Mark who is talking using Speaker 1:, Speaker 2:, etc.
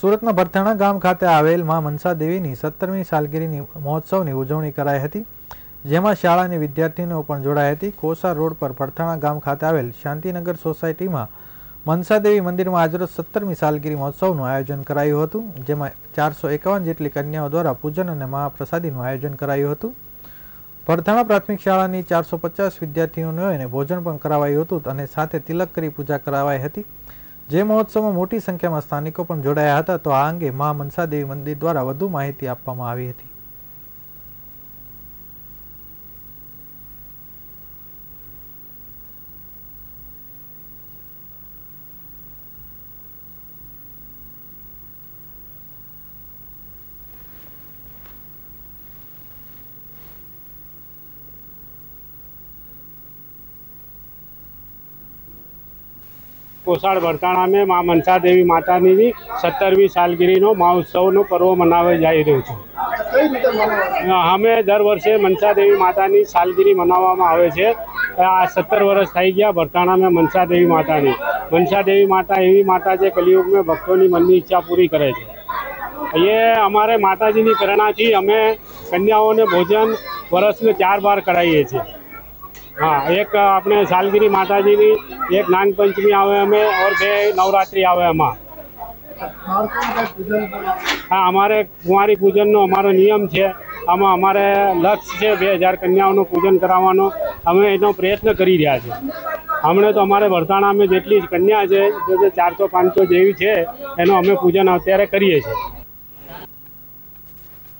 Speaker 1: સુરતના ભરથાણા ગામ ખાતે આવેલમાં મનસા દેવીની સત્તરમી સાલગીરીની મહોત્સવની ઉજવણી કરાઈ હતી, જેમાં શાળાની વિદ્યાર્થીનીઓ પણ જોડાઈ હતી. કોસા રોડ પર ભરથાણા ગામ ખાતે આવેલ શાંતિનગર સોસાયટીમાં મનસા દેવી મંદિરમાં આજરોજ સત્તરમી સાલગીરી મહોત્સવનું આયોજન કરાયું હતું, જેમાં ચારસો એકાવન જેટલી કન્યાઓ દ્વારા પૂજન અને મહાપ્રસાદીનું આયોજન કરાયું હતું. ભરથાણા પ્રાથમિક શાળાની ચારસો પચાસ વિદ્યાર્થીઓને ભોજન પણ કરાવાયું હતું અને સાથે તિલક કરી પૂજા કરાવાઈ હતી. જે મહોત્સવમાં મોટી સંખ્યામાં સ્થાનિકો પણ જોડાયા હતા, તો આ અંગે મા મનસા દેવી મંદિર દ્વારા વધુ માહિતી આપવામાં આવી હતી.
Speaker 2: કોસાડ વરતાણા મેં મા મનસા દેવી માતાની સત્તરમી સાલગીરીનો મહોત્સવનો પર્વ મનાવવા જઈ રહ્યો છે. અમે દર વર્ષે મનસા દેવી માતાની સાલગીરી મનાવવામાં આવે છે. આ સત્તર વર્ષ થઈ ગયા ભરતાણામાં મનસા દેવી માતાની. મનસા દેવી માતા એવી માતા છે કલિયુગમાં ભક્તોની મનની ઈચ્છા પૂરી કરે છે. એ અમારે માતાજીની પ્રેરણાથી અમે કન્યાઓને ભોજન વર્ષને ચાર બાર કરાવીએ છીએ. હા, એક આપણે સાલગીરી માતાજીની, એક નાગપંચમી આવે અમે, ઓર બે નવરાત્રિ આવે એમાં હા, અમારે કુંવારી પૂજનનો અમારો નિયમ છે. આમાં અમારે લક્ષ્ય છે બે હજાર કન્યાઓનું પૂજન કરાવવાનો. અમે એનો પ્રયત્ન કરી રહ્યા છીએ. હમણાં તો અમારે વરતાણામાં જેટલી કન્યા છે, જે ચારસો પાંચસો જેવી છે, એનું અમે પૂજન અત્યારે કરીએ છીએ.